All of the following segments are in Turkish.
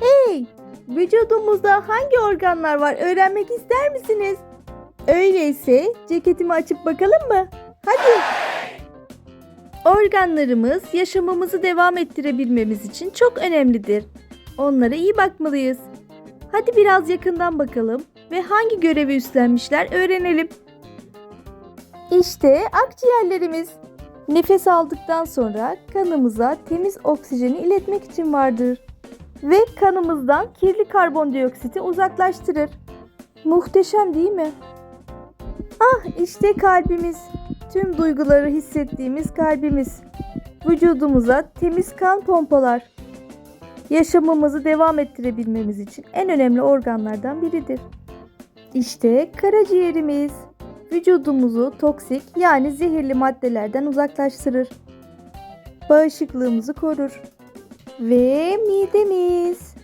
Hey! Vücudumuzda hangi organlar var öğrenmek ister misiniz? Öyleyse ceketimi açıp bakalım mı? Hadi! Organlarımız yaşamımızı devam ettirebilmemiz için çok önemlidir. Onlara iyi bakmalıyız. Hadi biraz yakından bakalım ve hangi görevi üstlenmişler öğrenelim. İşte akciğerlerimiz. Nefes aldıktan sonra kanımıza temiz oksijeni iletmek için vardır ve kanımızdan kirli karbondioksiti uzaklaştırır. Muhteşem değil mi? Ah işte kalbimiz. Tüm duyguları hissettiğimiz kalbimiz. Vücudumuza temiz kan pompalar. Yaşamımızı devam ettirebilmemiz için en önemli organlardan biridir. İşte karaciğerimiz. Vücudumuzu toksik yani zehirli maddelerden uzaklaştırır. Bağışıklığımızı korur. Ve midemiz.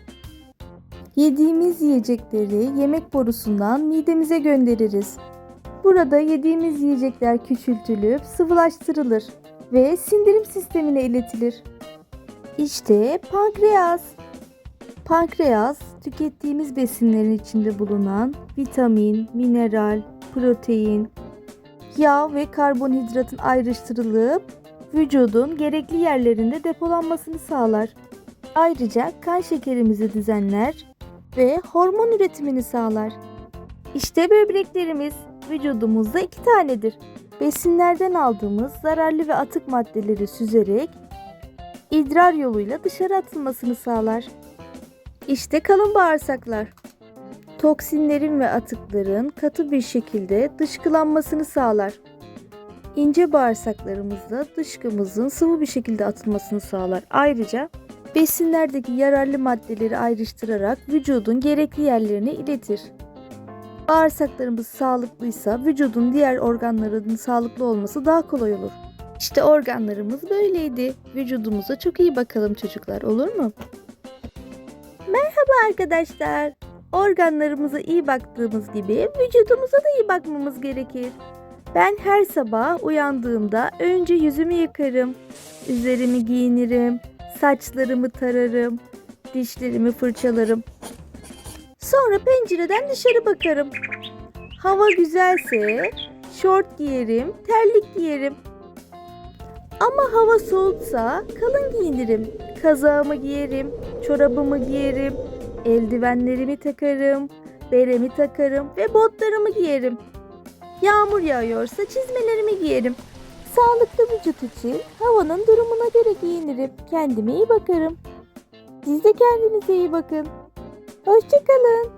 Yediğimiz yiyecekleri yemek borusundan midemize göndeririz. Burada yediğimiz yiyecekler küçültülüp sıvılaştırılır ve sindirim sistemine iletilir. İşte pankreas. Pankreas tükettiğimiz besinlerin içinde bulunan vitamin, mineral, protein, yağ ve karbonhidratın ayrıştırılıp vücudun gerekli yerlerinde depolanmasını sağlar. Ayrıca kan şekerimizi düzenler ve hormon üretimini sağlar. İşte böbreklerimiz vücudumuzda iki tanedir. Besinlerden aldığımız zararlı ve atık maddeleri süzerek idrar yoluyla dışarı atılmasını sağlar. İşte kalın bağırsaklar. Toksinlerin ve atıkların katı bir şekilde dışkılanmasını sağlar. İnce bağırsaklarımızda dışkımızın sıvı bir şekilde atılmasını sağlar. Ayrıca besinlerdeki yararlı maddeleri ayrıştırarak vücudun gerekli yerlerine iletir. Bağırsaklarımız sağlıklıysa vücudun diğer organlarının sağlıklı olması daha kolay olur. İşte organlarımız böyleydi. Vücudumuza çok iyi bakalım çocuklar olur mu? Merhaba arkadaşlar. Organlarımıza iyi baktığımız gibi vücudumuza da iyi bakmamız gerekir. Ben her sabah uyandığımda önce yüzümü yıkarım, üzerimi giyinirim, saçlarımı tararım, dişlerimi fırçalarım. Sonra pencereden dışarı bakarım. Hava güzelse şort giyerim, terlik giyerim. Ama hava soğuksa kalın giyinirim. Kazağımı giyerim, çorabımı giyerim, eldivenlerimi takarım, beremi takarım ve botlarımı giyerim. Yağmur yağıyorsa çizmelerimi giyerim. Sağlıklı vücut için havanın durumuna göre giyinirim. Kendime iyi bakarım. Siz de kendinize iyi bakın. Hoşçakalın.